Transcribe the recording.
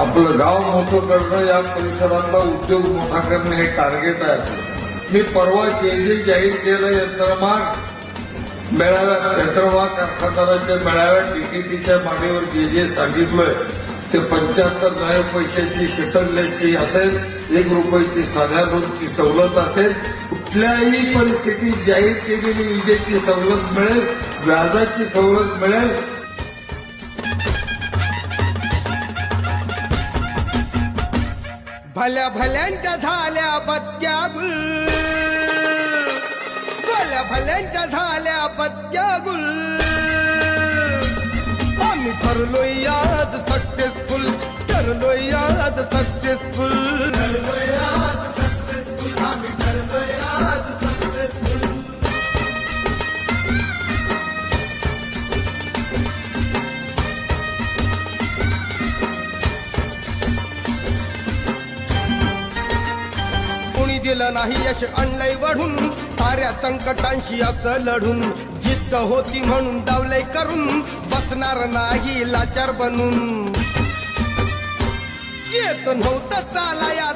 आपलं गाव मोठं करणं या परिसरातला उद्योग मोठा करणं हे टार्गेट आहे. मी परवा जे जे जाहीर केलं यंत्रमाग. मेळाव्या यंत्रमाग कारखानदाराच्या मेळाव्यात टीटीपीच्या मागणीवर जे जे सांगितलंय ते पंच्याहत्तर नव्या पैशाची शटरल्याची असेल एक रुपयाची साध्या दोनची सवलत असेल कुठल्याही परिस्थितीत जाहीर केलेली विजेची सवलत मिळेल व्याजाची सवलत मिळेल भल्या भल्यांच्या झाल्या बत्त्या गुल. भल्या भल्यांच्या झाल्या बत्त्या गुल. आम्ही ठरलो आज सक्सेसफुल ठरलो आज सक्सेस दिलं नाही यश आणलंय वाढून. साऱ्या संकटांशी असं लढून. जिद्द होती म्हणून डावलय करून. बसणार नाही लाचार बनून. येत नव्हतं चाला या